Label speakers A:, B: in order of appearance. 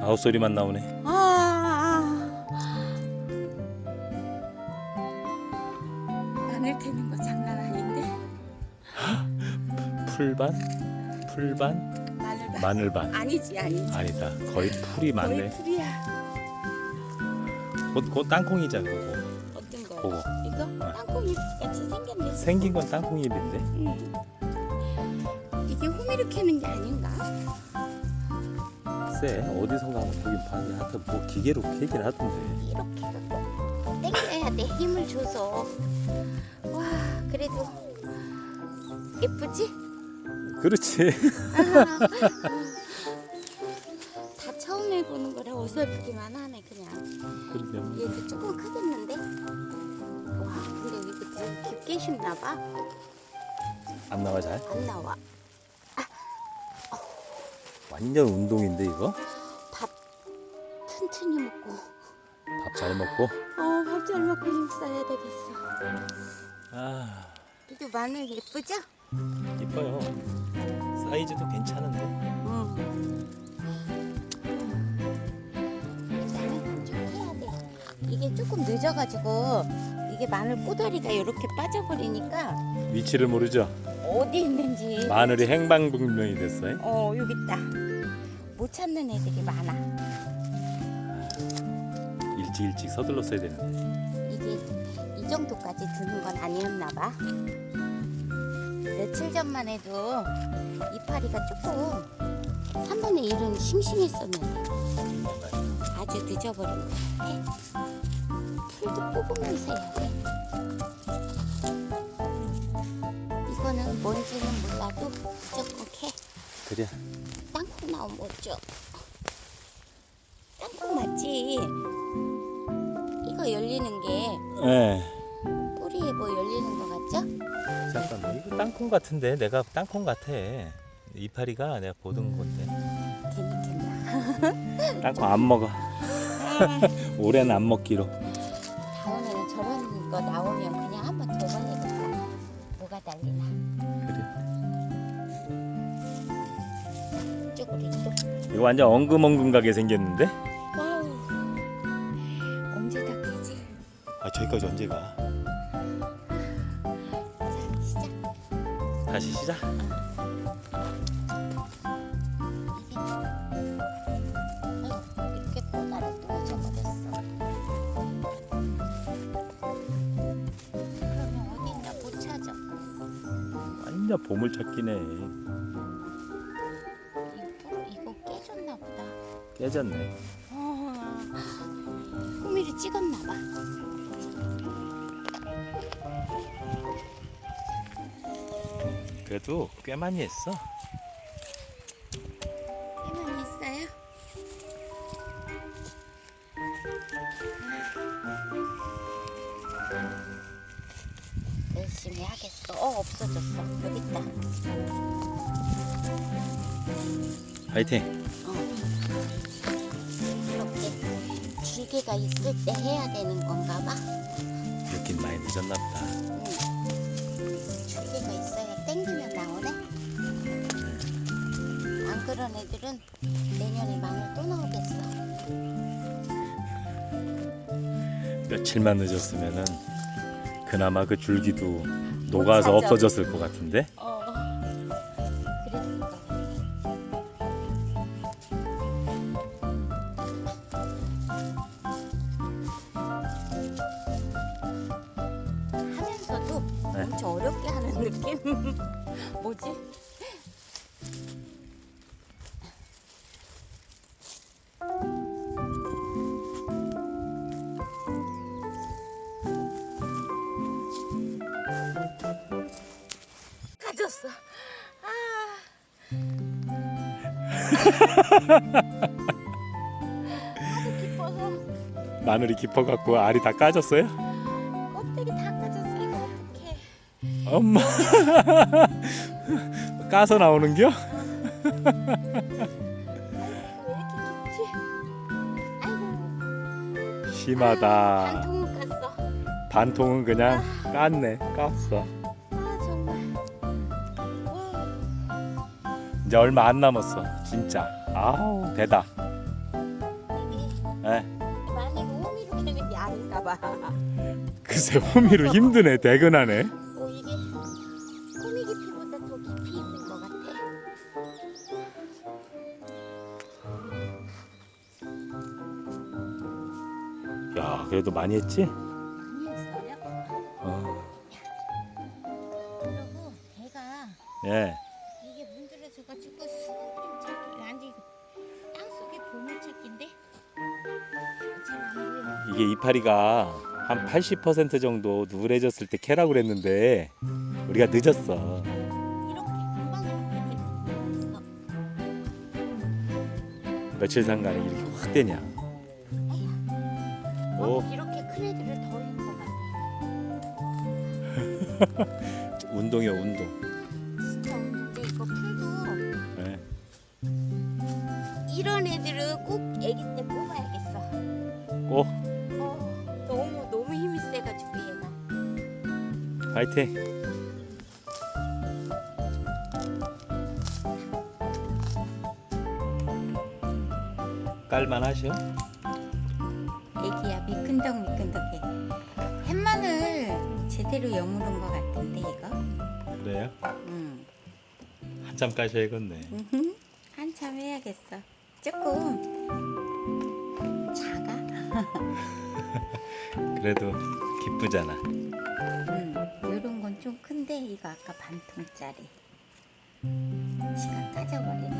A: 아우 소리만 나오네.
B: 아, 마늘 캐는 거 장난 아닌데?
A: 풀반, 풀반,
B: 마늘 반
A: 마늘반.
B: 아니지 아니지
A: 아니다. 거의 풀이
B: 거의
A: 많네.
B: 풀이야
A: 곧, 곧 땅콩이자 그거.
B: 어떤 거?
A: 그거.
B: 이거? 땅콩이 같이 생겼네
A: 생긴 건 땅콩잎인데.
B: 응. 이게 호미를 캐는 게 아닌가?
A: 글쎄 어디선가 한번 보긴 봤는데 하여튼 뭐 기계로 캐긴 하던데.
B: 이렇게 갖고 땡겨야 돼 힘을 줘서 와 그래도 예쁘지?
A: 그렇지.
B: 다 처음 해보는 거라 어설프기만 하네
A: 그러면
B: 얘도 조금 크겠는데? 와 근데 이거 되게 깊게 심나 봐.
A: 안 나와 잘.
B: 안 나와.
A: 완전 운동인데 이거.
B: 밥 튼튼히 먹고
A: 밥 잘 먹고.
B: 어 밥 잘 먹고 힘 써야 되겠어.
A: 아
B: 이거 마늘 예쁘죠?
A: 이뻐요. 사이즈도 괜찮은데.
B: 응. 이게 조금 늦어가지고 이게 마늘 꼬다리가 이렇게 빠져버리니까
A: 위치를 모르죠.
B: 어디 있는지
A: 마늘이 행방불명이 됐어요.
B: 어 여기 있다. 못 찾는 애들이 많아.
A: 일찍 일찍 서둘렀어야 되는데.
B: 이게 이 정도까지 드는 건 아니었나 봐. 며칠 전만 해도 이파리가 조금 3분의 1은 싱싱했었는데 아주 늦어버린 것 같아. 풀도 뽑으면서 해야 돼. 이거는 뭔지는 몰라도 무조건 캐.
A: 그래.
B: 땅콩 나오면 어쩌? 땅콩 맞지? 이거 열리는 게
A: 예.
B: 뿌리에 뭐 열리는 거 같죠?
A: 잠깐만 이거 땅콩 같은데 내가 땅콩 같아. 이파리가 내가 보던 건데.
B: 괜히 캔다.
A: 땅콩 안 먹어. 올해는 안 먹기로.
B: 거 나오면 그냥 한번더 해야겠다. 뭐가 달리나?
A: 그래. 이거 완전 엉금엉금하게 생겼는데?
B: 와우. 언제 다 깨지?
A: 아 저기까지 언제 가?
B: 자 시작.
A: 다시 시작. 완전 보물 찾기네.
B: 이거 이거 깨졌나 보다.
A: 깨졌네.
B: 어, 호미를 찍었나 봐.
A: 그래도 꽤 많이 했어.
B: 열심히 하겠어. 어 없어졌어. 여기 있다.
A: 화이팅.
B: 어. 이렇게 줄기가 있을 때 해야 되는 건가 봐.
A: 느낌 많이 늦었나 보다.
B: 응. 줄기가 있어야 땡기면 나오네. 안 그런 애들은 내년에 마늘 또 나오겠어.
A: 며칠만 늦었으면은 그나마 그 줄기도 녹아서
B: 찾아.
A: 없어졌을 것 같은데.
B: 어. 그랬을 것 같아. 하면서도
A: 네.
B: 엄청 어렵게 하는 느낌? 뭐지? 기뻐서
A: 마늘이 깊어갖고 알이 다 까졌어요?
B: 껍데기 다. 이거 어떡해.
A: 엄마 까서 나오는겨?
B: 왜 이렇게 깊지? 아이고.
A: 심하다.
B: 반통은 깠어.
A: 반통은 그냥 깠네. 깠어. 이제 얼마 안 남았어. 진짜. 아우 대다. 에.
B: 만약에 호미로 되면 야인가 봐.
A: 글쎄 호미로 힘드네. 대근하네.
B: 어 이게 호미 깊이보다 더 깊이 있는 것 같아.
A: 야 그래도 많이 했지?
B: 많이 했어요.
A: 어.
B: 그리고 배가
A: 예.
B: 이게
A: 이파리가 한 80% 정도 누래졌을 때 캐라고 그랬는데 우리가 늦었어. 며칠 상간에 이렇게 확 되냐? 오,
B: 어, 이렇게 큰 애들을 더 있는 것 같아.
A: 운동이야 운동.
B: 진짜 없는데 이거 풀도
A: 예.
B: 이런 애들은 꼭 아기 때 뽑아야겠어.
A: 꼭 파이팅. 깔만 하셔?
B: 애기야 미끈덕 미끈덕해. 햇마늘 제대로 여무른 것 같은데 이거.
A: 그래요?
B: 응.
A: 한참 까셔야겠네.
B: 한참 해야겠어. 조금 작아.
A: 그래도 기쁘잖아.
B: 음, 이런 건 좀 큰데 이거 아까 반통짜리. 지가 까져버리네.